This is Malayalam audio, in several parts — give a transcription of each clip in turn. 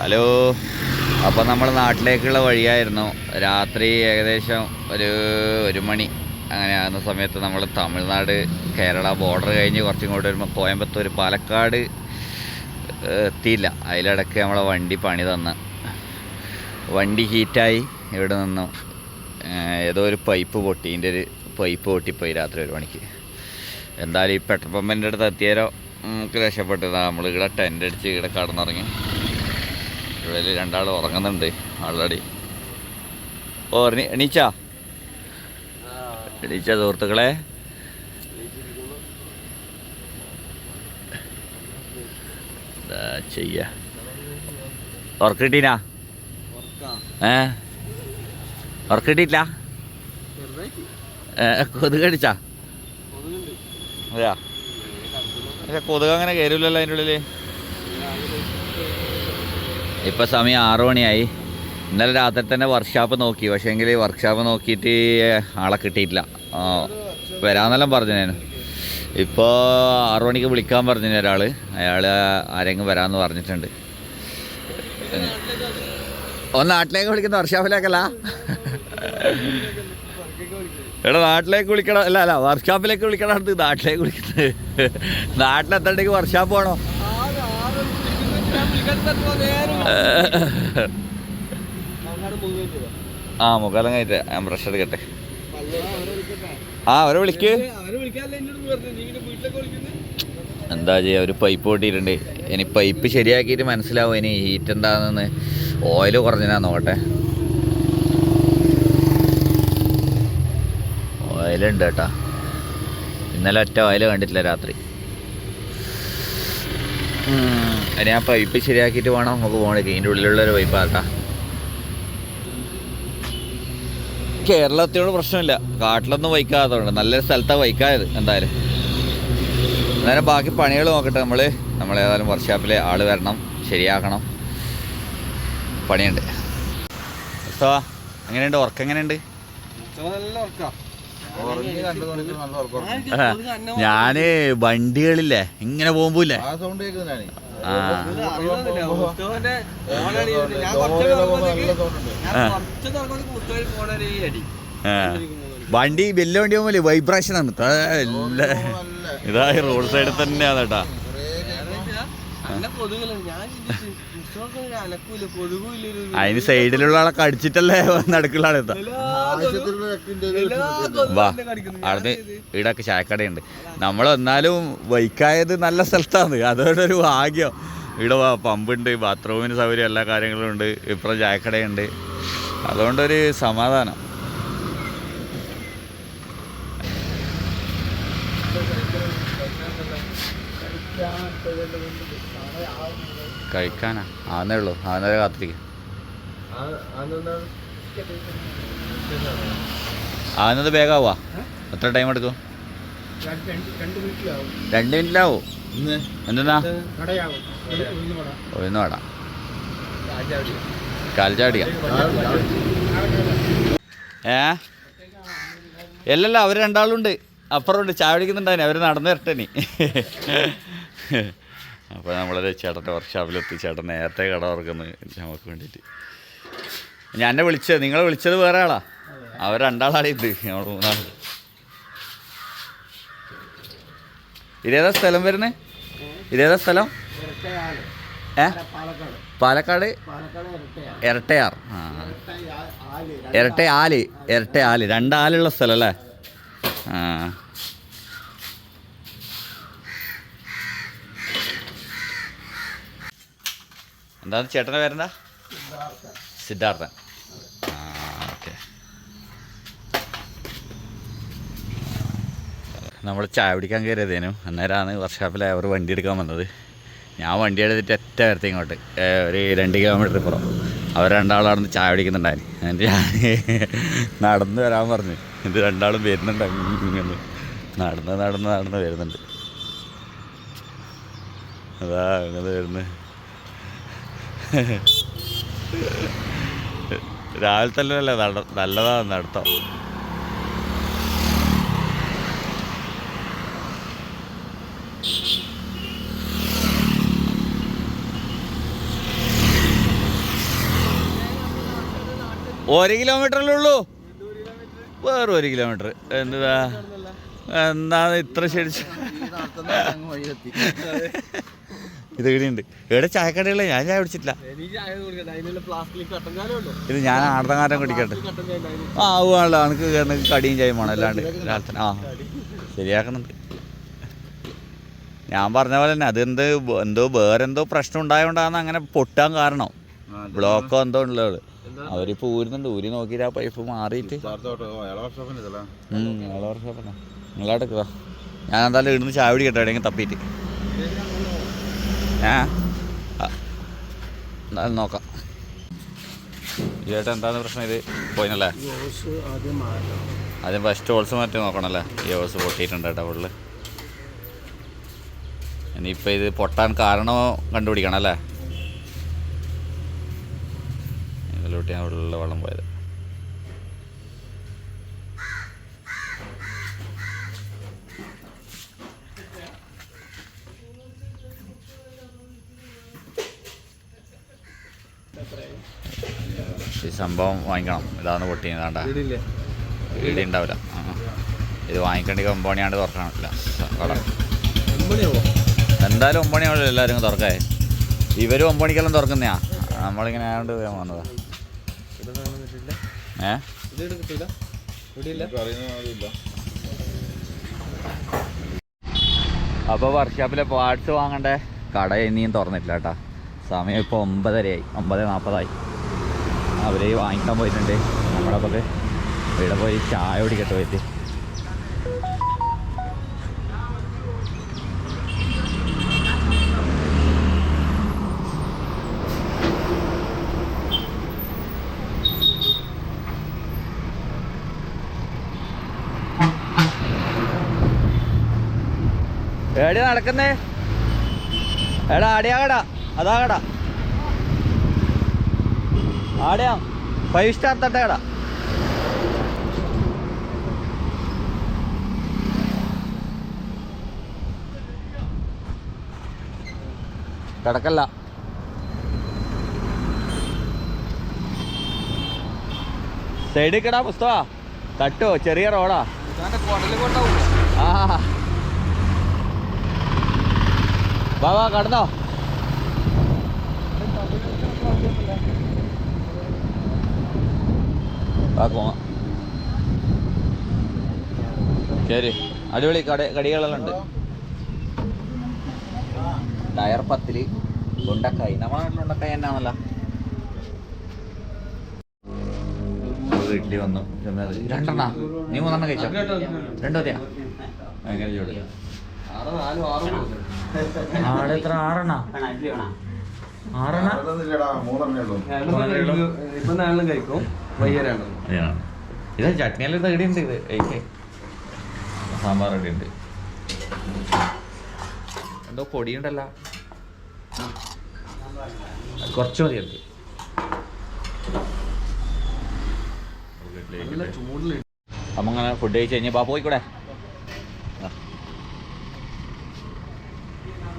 ഹലോ. അപ്പോൾ നമ്മൾ നാട്ടിലേക്കുള്ള വഴിയായിരുന്നു. രാത്രി ഏകദേശം ഒരു ഒരു മണി അങ്ങനെ ആകുന്ന സമയത്ത് നമ്മൾ തമിഴ്നാട് കേരള ബോർഡർ കഴിഞ്ഞ് കുറച്ചും കൂടി വരുമ്പോൾ കോയമ്പത്തൂർ പാലക്കാട് എത്തിയില്ല. അതിലിടയ്ക്ക് നമ്മളെ വണ്ടി പണി തന്ന്. വണ്ടി ഹീറ്റായി. ഇവിടെ നിന്നു. ഏതോ ഒരു പൈപ്പ് പൊട്ടി. ഇതിന്റെ ഒരു പൈപ്പ് പൊട്ടിപ്പോയി രാത്രി ഒരു മണിക്ക്. എന്തായാലും ഈ പെട്രോൾ പമ്പിന്റെ അടുത്ത് എത്തിയാലോ? നമുക്ക് രക്ഷപ്പെട്ടതാണ് നമ്മൾ ഇവിടെ ടെന്റ് അടിച്ച് ഇവിടെ കടന്നിറങ്ങി. ഇവിടെ രണ്ടാൾ ഉറങ്ങുന്നുണ്ട് ആൾറെഡി ഓ എണീച്ച? എണീച്ചാ സുഹൃത്തുക്കളെ. ചെയ്യ ചെയ്യ? ഉറക്കിട്ടീനാ? ഏ? ഉറക്കിട്ടില്ല കൊതുക് അടിച്ചാ അതെയാ? കൊതുക് അങ്ങനെ കയറില്ലല്ലോ അതിന്റെ ഉള്ളിൽ ഇപ്പം സമയം ആറു മണിയായി. ഇന്നലെ രാത്രി തന്നെ വർക്ക്ഷോപ്പ് നോക്കി. പക്ഷേ എങ്കിൽ വർക്ക്ഷോപ്പ് നോക്കിയിട്ട് ആളെ കിട്ടിയിട്ടില്ല. വരാമെന്നെല്ലാം പറഞ്ഞു ഞാൻ ഇപ്പോൾ ആറു മണിക്ക് വിളിക്കാൻ പറഞ്ഞു ഒരാൾ അയാൾ ആരെങ്കിലും വരാമെന്ന് പറഞ്ഞിട്ടുണ്ട്. ഓ നാട്ടിലേക്ക് വിളിക്കുന്ന വർക്ക്ഷോപ്പിലേക്കല്ല എടാ നാട്ടിലേക്ക് വിളിക്കണം അല്ല അല്ല വർക്ക്ഷോപ്പിലേക്ക് വിളിക്കണം നാട്ടിലേക്ക് വിളിക്കുന്നത്. നാട്ടിലെത്തണ്ടെങ്കിൽ വർക്ക്ഷോപ്പ് വേണോ ആ മുഖാലം കഴിഞ്ഞിട്ട് ഞാൻ ബ്രഷ് എടുക്കട്ടെ. ആ അവരെ വിളിക്ക്. എന്താ ചെയ്യുക ഒരു പൈപ്പ് പൊട്ടിയിട്ടുണ്ട്. ഇനി പൈപ്പ് ശരിയാക്കിയിട്ട് മനസ്സിലാവും ഇനി ഹീറ്റ് എന്താണെന്ന്. ഓയിൽ കുറഞ്ഞാ നോക്കട്ടെ. ഓയിലുണ്ട് കേട്ടാ. ഇന്നലെ ഒറ്റ ഓയിൽ കണ്ടിട്ടില്ല രാത്രി. ഇനി ആ പൈപ്പ് ശരിയാക്കിയിട്ട് വേണം നമുക്ക് പോകണം ഇതിന്റെ ഉള്ളിലുള്ളൊരു പൈപ്പ് ആട്ടാ കേരളത്തിനോട് പ്രശ്നമില്ല. കാട്ടിലൊന്നും വൈക്കാത്തതുകൊണ്ട് നല്ലൊരു സ്ഥലത്താണ് വൈക്കായത് എന്തായാലും. അന്നേരം ബാക്കി പണികൾ നോക്കട്ടെ നമ്മൾ നമ്മൾ ഏതായാലും വർക്ക്ഷോപ്പിൽ ആൾ വരണം. ശരിയാക്കണം. പണിയുണ്ട്. സോ എങ്ങനെയുണ്ട്? ഉറക്കം എങ്ങനെയുണ്ട്? ഞാൻ വണ്ടികളില്ലേ. ഇങ്ങനെ പോകുമ്പോല്ലേ വണ്ടി വലിയ വണ്ടി പോകുമ്പോൾ വൈബ്രേഷൻ ആണ്. ഇതാ റോഡ് സൈഡിൽ തന്നെയാണ് കേട്ടാ. അതിന് സൈഡിലുള്ള ആളൊക്കെ അടിച്ചിട്ടല്ലേ നടക്കുള്ള ആളെത്താ വാ അവിടെ ഇവിടെയൊക്കെ ചായക്കടയുണ്ട്. നമ്മൾ എന്നാലും വൈക്കായത് നല്ല സ്ഥലത്താണ്. അതോടൊരു ഭാഗ്യം. ഇവിടെ പമ്പുണ്ട് ബാത്റൂമിന് സൗകര്യം എല്ലാ കാര്യങ്ങളും ഉണ്ട്. ഇപ്പുറം ചായക്കടയുണ്ട്. അതുകൊണ്ടൊരു സമാധാനം. കഴിക്കാനാ? ആന്നേ ഉള്ളൂ. ആന്നേരെ കാത്തിരിക്കും. ആന്നത് വേഗാവാ എത്ര ടൈം എടുക്കും? രണ്ട് മിനിറ്റിലാവോ എന്തെന്നാ ഒന്ന് വേടാ. കാൽച്ചാടിയ ഏ? അല്ലല്ല അവർ രണ്ടാളുണ്ട്. അപ്പുറമുണ്ട്. ചായ പിടിക്കുന്നുണ്ടായിന് അവർ നടന്നു വരട്ടനി. അപ്പോൾ നമ്മളൊരു ചേട്ടന്റെ വർക്ക്ഷോപ്പിലെത്തി ചേട്ടൻ നേരത്തെ കട തുറക്കുന്നത് നമുക്ക് വേണ്ടിയിട്ട്. ഞാൻ എന്നെ വിളിച്ചത് നിങ്ങളെ വിളിച്ചത് വേറെ ആളാ. അവർ രണ്ടാളാളിയുണ്ട് ഞങ്ങൾ മൂന്നാൾ ഇതേതാ സ്ഥലം വരുന്നത് ഇതേതാ സ്ഥലം? ഏ? പാലക്കാട്? ഇരട്ടയാർ. ആ. ഇരട്ടയാൽ ഇരട്ടയാൽ രണ്ടാലുള്ള സ്ഥലം അല്ലേ? ആ. എന്താണ് ചേട്ടനെ പേരെന്താ? സിദ്ധാർത്ഥൻ. ഓക്കെ. നമ്മൾ ചായ പിടിക്കാൻ കയറിയതേനും. അന്നേരമാണ് വർക്ക്ഷോപ്പിൽ അവർ വണ്ടി എടുക്കാൻ വന്നത്. ഞാൻ വണ്ടി എടുത്തിട്ട് ഏറ്റവും വരത്തെ ഇങ്ങോട്ട്. ഒരു രണ്ട് കിലോമീറ്റർ ഇപ്പുറം. അവർ രണ്ടാളാണെന്ന് ചായ പിടിക്കുന്നുണ്ടായിരുന്നു എന്നിട്ട് ഞാൻ നടന്ന് വരാൻ പറഞ്ഞു. ഇത് രണ്ടാളും വരുന്നുണ്ട് ഇങ്ങനെ നടന്ന് നടന്ന് നടന്ന് വരുന്നുണ്ട്. അതാ അങ്ങനെ വരുന്നത്. രാവിലെ തന്നെ നല്ലതാണ് നടത്തം. ഒരു കിലോമീറ്ററല്ലേ ഉള്ളൂ? വേറെ ഒരു കിലോമീറ്റർ എന്താ എന്താ ഇത്ര ശരി ഇത് ഇവിടെയുണ്ട് ഇവിടെ ചായക്കടയുള്ള ഞാൻ ചായ കുടിച്ചിട്ടില്ല. ഇത് ഞാൻ ആർത്തങ്ങാരം കുടിക്കട്ടെ. ആ ആവുകയാണല്ലോ എനിക്ക് എനിക്ക് കടിയും ചായയും വേണം അല്ലാണ്ട്. രാത്രി ആ ശരിയാക്കണുണ്ട് ഞാൻ പറഞ്ഞ പോലെ തന്നെ അതെന്ത് എന്തോ വേറെന്തോ പ്രശ്നം ഉണ്ടായതുകൊണ്ടാണ് അങ്ങനെ പൊട്ടാൻ കാരണം. ബ്ലോക്കോ എന്തോ ഉള്ളത് അവരിപ്പോ ഊരുന്നുണ്ട്. ഊരി നോക്കിയിട്ട് ആ പൈപ്പ് മാറിയിട്ട്. നിങ്ങളവിടെ ഞാൻ എന്തായാലും ഇവിടുന്ന് ചായ പിടിക്കട്ടെ എവിടെയെങ്കിലും തപ്പിയിട്ട്. ആ. നോക്കാം. ചേട്ടാ എന്താണ് പ്രശ്നം ഇത്? പോയിനല്ലേ? ആദ്യം ഫസ്റ്റ് ഹോൾസ് മാറ്റി നോക്കണല്ലേ? ഈ ഹോൾസ് പൊട്ടിയിട്ടുണ്ട് കേട്ടോ ഫുള്ള് ഇനിയിപ്പോൾ ഇത് പൊട്ടാൻ കാരണമോ കണ്ടുപിടിക്കണം അല്ലേ? ഇതിലോട്ട് ഞാൻ ഉള്ളിൽ വെള്ളം പോയത്. സംഭവം വാങ്ങിക്കണം. ഇതാണ് പൊട്ടിയതാണ്ട വീട് ഉണ്ടാവില്ല. ആ. ഇത് വാങ്ങിക്കേണ്ട ഒമ്പണിയാണ്ട് തുറക്കാനില്ല കട. എന്തായാലും ഒമ്പണിയാണല്ലോ എല്ലാവരും തുറക്കേ ഇവരും ഒമ്പണിക്കെല്ലാം തുറക്കുന്നയാ. നമ്മളിങ്ങനെ ആയതുകൊണ്ട് വേഗം വന്നതാ. ഏ? അപ്പോൾ വർക്ക്ഷോപ്പിലെ പാർട്സ് വാങ്ങണ്ടേ? കട ഇനിയും തുറന്നിട്ടില്ല കേട്ടാ. സമയം ഇപ്പോൾ ഒമ്പതരയായി. ഒമ്പത് നാൽപ്പതായി അവർ വാങ്ങിക്കാൻ പോയിട്ടുണ്ട്. നമ്മുടെ പക്ക് ഇവിടെ പോയി ചായ കുടിക്കട്ടെ പോയിട്ട്. എവിടെ നടക്കുന്നേ. എടാ അടിയാകടാ. അതാകടാ. അതാ കട ആടെയാ? ഫൈവ് സ്റ്റാർ തട്ട കട കിടക്കല്ല സൈഡിൽ കിടാ പുസ്തക തട്ടോ ചെറിയ റോഡാ. ആ വാ വാ കടന്നോ. വാ പോവാം. ശരി അടിപൊളി കട കടികളെല്ലാം ഉണ്ട് ടയർ പത്തിൽ ഉണ്ടക്കായി. നമ്മളെ നാട്ടിൽ ഉണ്ടക്കായി എന്നാണല്ല? ഇഡ്ഡലി വന്നു. രണ്ടെണ്ണ? നീ മൂന്നെണ്ണം കഴിച്ചോ? രണ്ടോ മതിയാ? ഭയങ്കര ചൂട്. ആടെ എത്ര? ആറെണ്ണ? ആറെണ്ണ? ഇപ്പൊ നാളെ കഴിക്കും. വൈകുന്നേരം ഇതാണ്. ഇത് ചട്നിയെല്ലാം ഇത് ഇടിയുണ്ട് ഇത്. സാമ്പാർ ഉണ്ട് എന്തോ പൊടിയുണ്ടല്ല. കുറച്ച് മതി ചൂടിൽ അമ്മ അങ്ങനെ ഫുഡ് കഴിച്ച് കഴിഞ്ഞാൽ ബാ പോയിക്കൂടെ. ആ.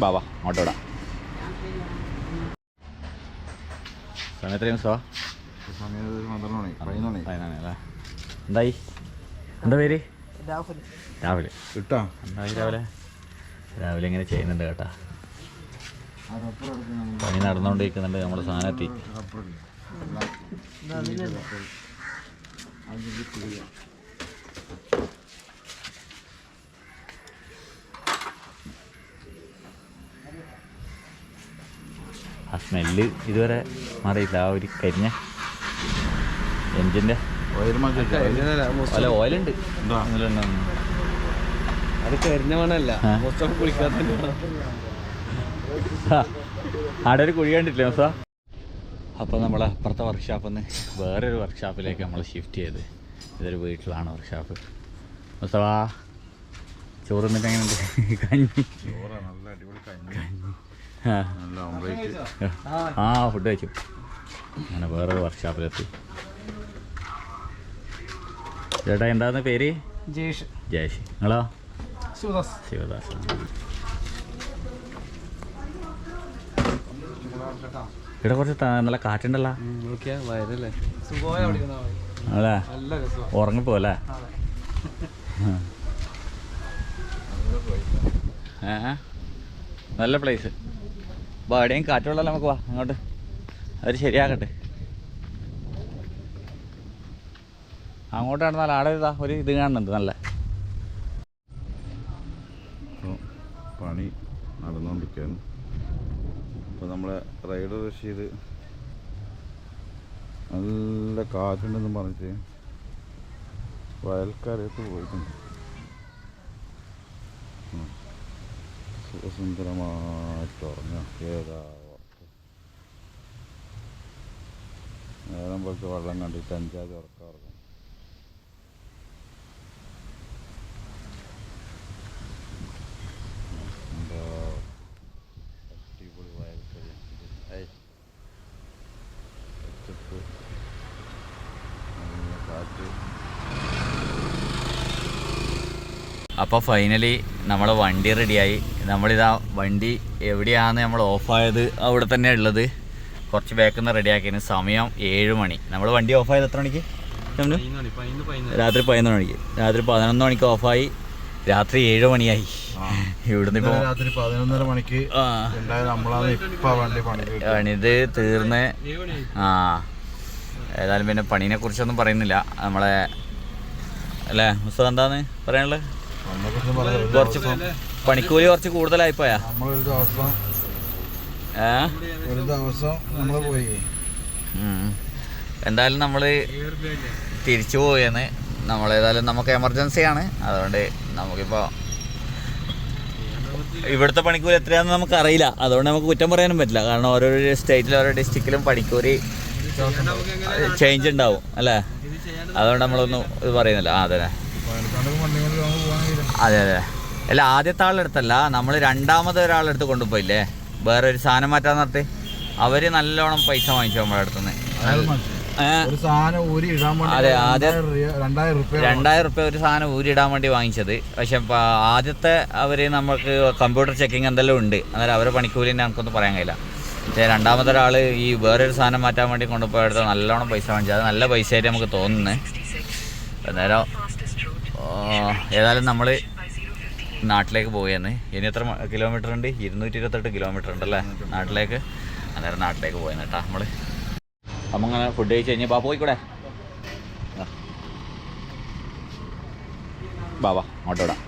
ബാ വാ അങ്ങോട്ട് വിടാം. സമയം സോ എന്തായി? എന്താ പേര്? രാവിലെ കിട്ടാ എന്തായി രാവിലെ? രാവിലെ ഇങ്ങനെ ചെയ്യുന്നുണ്ട് കേട്ടാ. പണി നടന്നുകൊണ്ടിരിക്കുന്നുണ്ട് നമ്മുടെ സാധനത്തി. ആ സ്മെല്ല് ഇതുവരെ മാറിയില്ല ആ ഒരു കരിഞ്ഞ എൻജിന്റെ? അല്ല ഓയിലുണ്ട്. അത് കരിഞ്ഞ മണല്ല. ആടെ ഒരു കുഴി കണ്ടിട്ടില്ലേ മസാ അപ്പോൾ നമ്മളെ അപ്പുറത്തെ വർക്ക്ഷോപ്പിൽ നിന്ന് വേറൊരു വർക്ക്ഷോപ്പിലേക്ക് നമ്മൾ ഷിഫ്റ്റ് ചെയ്ത്. ഇതൊരു വീട്ടിലാണ് വർക്ക്ഷോപ്പ് മുസ്തവാ ചോറ് എന്നിട്ട് എങ്ങനെയുണ്ട്? കഞ്ഞി. ആ. ഫുഡ് കഴിച്ചു. അങ്ങനെ വേറൊരു വർക്ക്ഷോപ്പിലെത്തി ചേട്ടാ എന്താന്ന് പേര്? ജയേഷ്. ജയേഷ്. നിങ്ങളോ? ശിവദാസ്. ശിവദാസ്. ഇവിടെ കുറച്ച് നല്ല കാറ്റുണ്ടല്ലോ. അല്ലേ ഉറങ്ങിപ്പോ അല്ലേ? നല്ല പ്ലേസ് അപ്പോൾ എവിടെയും കാറ്റുള്ളല്ലോ നമുക്ക് വാ അങ്ങോട്ട്. അത് ശരിയാക്കട്ടെ അങ്ങോട്ട് നടന്നാൽ ആടെ ഇതാ ഒരു ഇത് കാണുന്നുണ്ട് നല്ല. പണി നടന്നുകൊണ്ടിരിക്കുകയാണ് അപ്പോൾ നമ്മളെ റൈഡർ റഷീദ് നല്ല കാറ്റുണ്ടെന്ന് പറഞ്ഞിട്ട് വയൽക്കാരത്ത് പോയിട്ടുണ്ട്. സുഖസുന്ദരമായിട്ട് ഉറങ്ങാം. ഏതാ നേരം പോലത്തെ വെള്ളം കണ്ടിട്ട് അഞ്ചാതി ഉറക്കം ഉറങ്ങും എന്താ അടിപൊളി വയൽക്കരി ഏയ് പച്ചപ്പ് നല്ല കാറ്റ് അപ്പോൾ ഫൈനലി നമ്മളെ വണ്ടി റെഡിയായി നമ്മളിതാ വണ്ടി എവിടെയാണ് നമ്മൾ ഓഫായത് അവിടെ തന്നെ ഉള്ളത്. കുറച്ച് ബാക്കിൽ നിന്ന് റെഡിയാക്കിയതിന് സമയം ഏഴ് മണി. നമ്മൾ വണ്ടി ഓഫ് ആയത് എത്ര മണിക്ക്? രാത്രി പതിനൊന്ന് മണിക്ക്. രാത്രി പതിനൊന്ന് മണിക്ക് ഓഫായി രാത്രി ഏഴ് മണിയായി. ഇവിടുന്ന് ഇപ്പോൾ രാത്രി പതിനൊന്നര മണിക്ക് ഇപ്പൊ പണിത് തീർന്ന്. ആ. ഏതായാലും പിന്നെ പണീനെ കുറിച്ചൊന്നും പറയുന്നില്ല. നമ്മളെ അല്ലേ മുസ്തഫ എന്താന്ന് പറയാനുള്ളത്? കുറിച്ച് പണിക്കൂലി കുറച്ച് കൂടുതലായിപ്പോയാ നമ്മളൊരു ദിവസം ഏ? ഒരു ദിവസം നമ്മൾ പോയി. എന്തായാലും നമ്മൾ തിരിച്ചു പോയെന്ന്. നമ്മളേതായാലും നമുക്ക് എമർജൻസി ആണ്. അതുകൊണ്ട് നമുക്കിപ്പോൾ ഇവിടുത്തെ പണിക്കൂലി എത്രയാണെന്ന് നമുക്ക് അറിയില്ല. അതുകൊണ്ട് നമുക്ക് കുറ്റം പറയാനും പറ്റില്ല. കാരണം ഓരോ സ്റ്റേറ്റിലും ഓരോ ഡിസ്ട്രിക്റ്റിലും പണിക്കൂലി ചേഞ്ച് ഉണ്ടാവും അല്ലേ? അതുകൊണ്ട് നമ്മളൊന്നും ഇത് പറയുന്നില്ല. ആ അതെ വയൽക്കാട് വണ്ടി കൊണ്ട് നമ്മൾ പോകാൻ കഴിയില്ല അതെ അതെ. അല്ല ആദ്യത്തെ ആളെടുത്തല്ല നമ്മൾ രണ്ടാമത് ഒരാളെടുത്ത് കൊണ്ടുപോയില്ലേ? വേറെ ഒരു സാധനം മാറ്റാൻ നിർത്തി അവർ നല്ലോണം പൈസ വാങ്ങിച്ചു നമ്മുടെ അടുത്തുനിന്ന്. അയാൾ മനസ്സിലായി ഒരു സാധനം ഊരി ഇടാൻ വേണ്ടി അതെ, ആദ്യം- രണ്ടായിരം റുപ്യ ഒരു സാധനം ഊരിടാൻ വേണ്ടി വാങ്ങിച്ചത്. പക്ഷെ ആദ്യത്തെ അവർ നമുക്ക് കമ്പ്യൂട്ടർ ചെക്കിങ് എന്തെല്ലാം ഉണ്ട്. അന്നേരം അവരെ പണിക്കൂലി നമുക്കൊന്നും പറയാൻ കഴിയില്ല. പക്ഷേ രണ്ടാമത്തെ ഒരാൾ ഈ വേറൊരു സാധനം മാറ്റാൻ വേണ്ടി കൊണ്ടുപോയെടുത്ത് നല്ലോണം പൈസ വാങ്ങിച്ചത് അത് നല്ല പൈസ ആയിട്ട് നമുക്ക് തോന്നുന്നത് അന്നേരം ഏതായാലും നമ്മൾ നാട്ടിലേക്ക് പോയെന്ന് ഇനി എത്ര കിലോമീറ്റർ ഉണ്ട്? ഇരുന്നൂറ്റി ഇരുപത്തെട്ട് കിലോമീറ്റർ ഉണ്ടല്ലേ നാട്ടിലേക്ക്. അന്നേരം നാട്ടിലേക്ക് പോയെന്ന് കേട്ടോ നമ്മൾ അപ്പം അങ്ങനെ ഫുഡ് കഴിച്ച് കഴിഞ്ഞാൽ ബാ പോയിക്കൂടെ? ബാ ബാ അങ്ങോട്ട് വിടാം.